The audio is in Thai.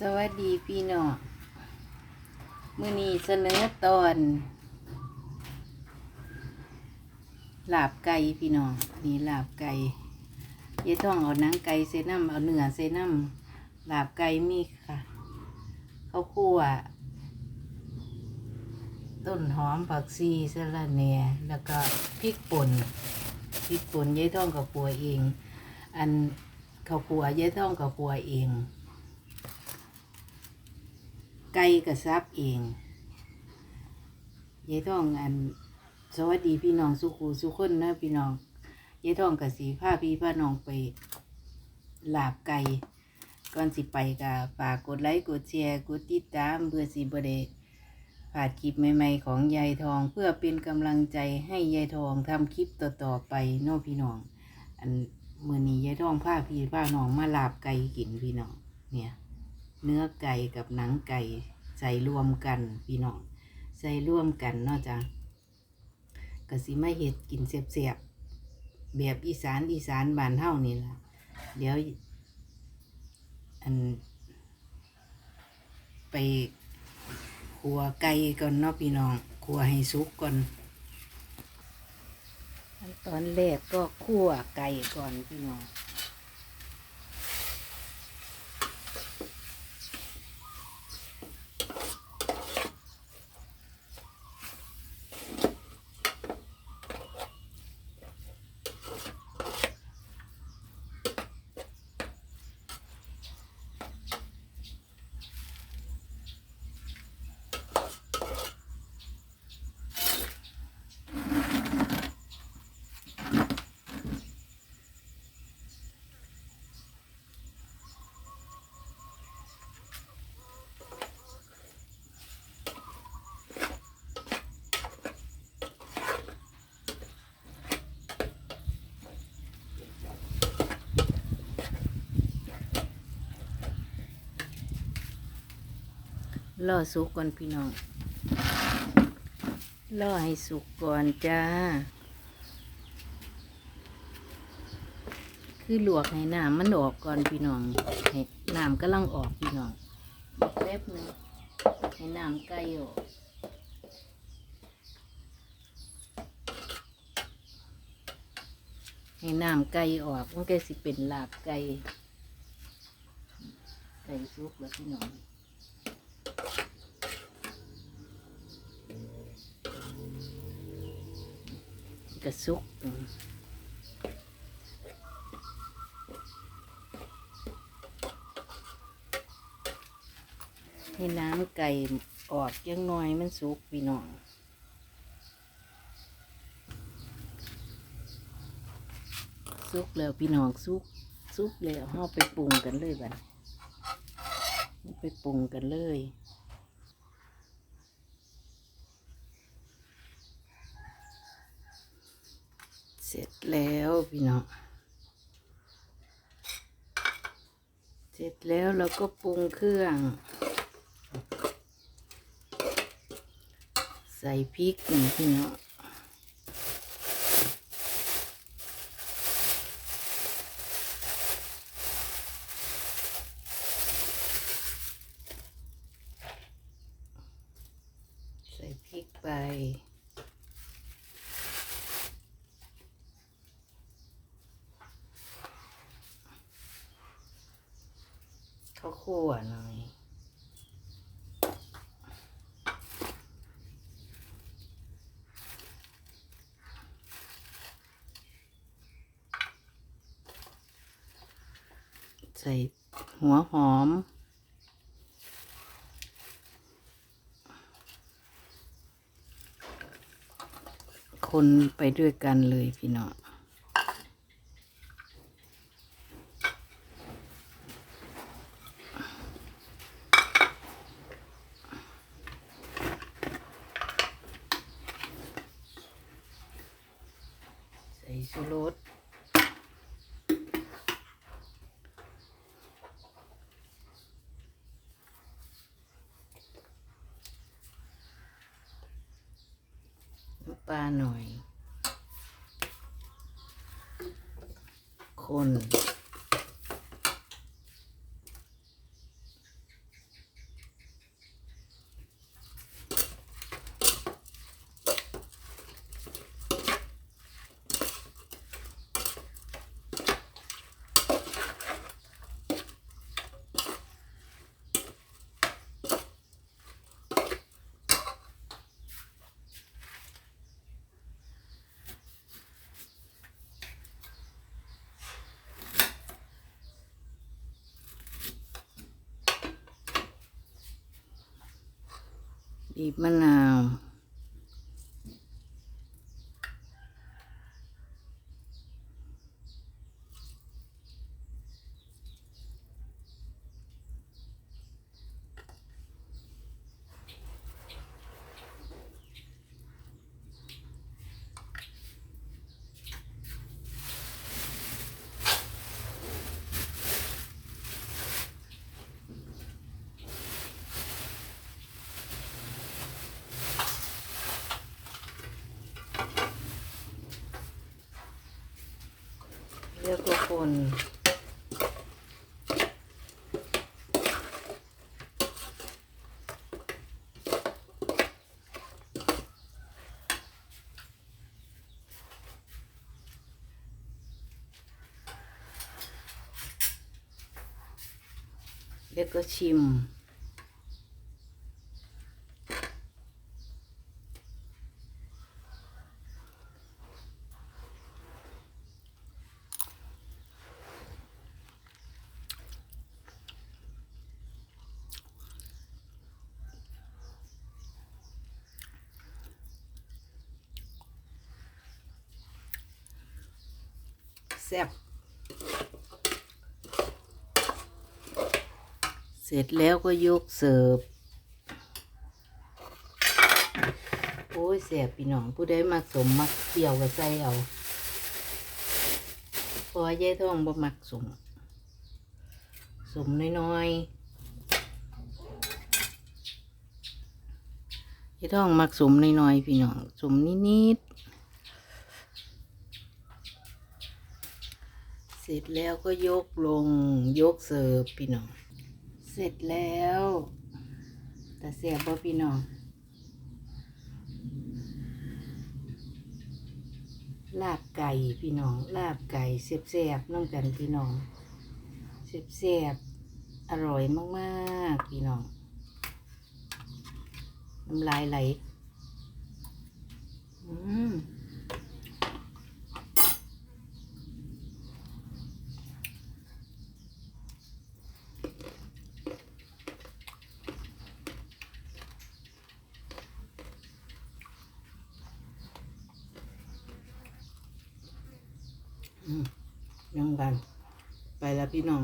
สวัสดีพี่น้องมือนี้เสนอตอนลาบไก่พี่น้องนี่ลาบไก่ยายต้องเอาหนังไก่เซน้ำเอาเนื้อเซน้ำลาบไก่มีค่ะข้าวคั่วต้นหอมผักชีสะระแหน่แล้วก็พริกป่นพริกป่นยายต้องกับปัวเอง อันข้าวคั่วยายต้องกับปัวเอง ไก่กับซับเองยายท่องอันสวัสดีพี่น้องสุขูสุขคนนะพี่น้องยายท่องกับสีผ้าพี่ผ้าน้องไปลาบไก่ก่อนสิไปกับฝากกดไลค์กดแชร์กดติดตามเพื่อสีบเดผ่านคลิปใหม่ๆของยายทองเพื่อเป็นกำลังใจให้ยายทองทำคลิปต่อๆไปเน้องพี่น้อง อันมือนี้ยายทองผ้าพี่ผ้าน้องมาลาบไก่กินพี่น้องเนี่ย เนื้อไก่กับหนังไก่ใส่รวมกันพี่น้องใส่รวมกันเนาะจ้ะกะสิมาเห็ดกินเสียบๆแบบอีสานอีสานบ้านเฮานี่ล่ะเดี๋ยวอันไปขัวไก่ก่อนเนาะพี่น้องขัวให้สุกก่อนขั้นตอนแรกก็ขั่วไก่ก่อนพี่น้อง รอสุกก่อนพี่น้องรอให้สุกก่อนจ้า คือลวกให้น้ำมันออกก่อนพี่น้องให้น้ำกำลังออกพี่น้องแป๊บหนึงให้น้ำไก่ออกให้น้ำไก่ออกมันก็สิเป็นลาบไก่ไก่สุกแล้วพี่น้อง กระซุกให้น้ำไก่ออกยังน้อยมันสุกพี่น้องสุกแล้วพี่น้องสุกสุกแล้วเราไปปรุงกันเลยบัดนี้ไปปรุงกันเลย ร็จแล้วพี่น้องเสร็จแล้วเราก็ปรุงเครื่อง ใส่พริกนี่พี่น้อง ใส่พริกไป ข้าวคั่วหน่อย ใส่หัวหอม คนไปด้วยกันเลยพี่เน้อง ใส่ชูรสปลาหน่อย คน บีบมะนาว เรียกว่าคนแล้วก็ชิม แซ่บเสร็จแล้วก็ยกเสิร์ฟ โอ้ยแซ่บพี่น้องผู้ใดมักสมมักเปรี้ยวก็ใส่เอาพราะว่ายายท้องบ่มักสมสมน้อยๆยายท้องมักสมน้อยๆพี่น้องสมนิดๆ เสร็จแล้วก็ยกลงยกเสิร์ฟพี่น้อง เสร็จแล้ว แต่เสียบบ่พี่น้องลาบไก่พี่น้องลาบไก่เสียบเสียบน้องกันพี่น้องเสียบเสียบอร่อยมากๆพี่น้องน้ำลายไหลอืม ยังกัน ไปแล้วพี่น้อง